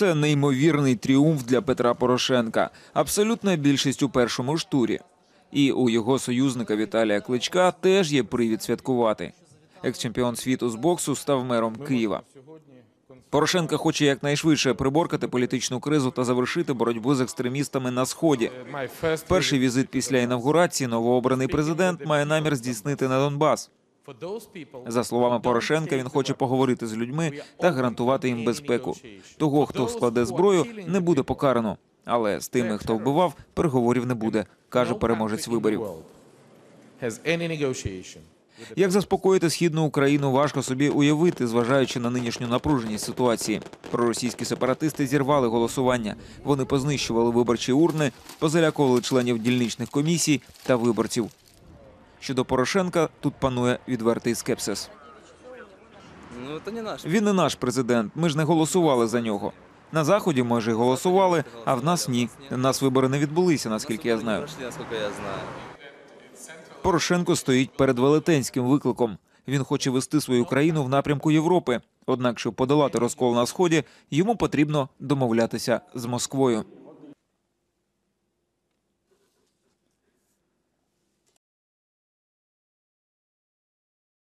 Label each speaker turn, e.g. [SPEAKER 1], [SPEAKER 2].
[SPEAKER 1] Це неймовірний тріумф для Петра Порошенка. Абсолютна більшість у першому ж турі. І у його союзника Віталія Кличка теж є привід святкувати. Екс-чемпіон світу з боксу став мером Києва. Порошенко хоче якнайшвидше приборкати політичну кризу та завершити боротьбу з екстремістами на сході. Перший візит після інавгурації новообраний президент має намір здійснити на Донбас. За словами Порошенка, він хоче поговорити з людьми та гарантувати їм безпеку. Того, хто складе зброю, не буде покарано. Але з тими, хто вбивав, переговорів не буде, каже переможець виборів. Як заспокоїти східну Україну, важко собі уявити, зважаючи на нинішню напруженість ситуації. Проросійські сепаратисти зірвали голосування. Вони познищували виборчі урни, позалякували членів дільничних комісій та виборців. Щодо Порошенка, тут панує відвертий скепсис.
[SPEAKER 2] Ну.
[SPEAKER 1] Він не наш президент. Ми ж не голосували за нього. На заході може голосували, а в нас ні. У нас вибори не відбулися, наскільки я знаю.
[SPEAKER 2] Прошли, я знаю.
[SPEAKER 1] Порошенко стоїть перед велетенським викликом. Він хоче вести свою країну в напрямку Європи. Однак, щоб подолати розкол на сході, йому потрібно домовлятися з Москвою.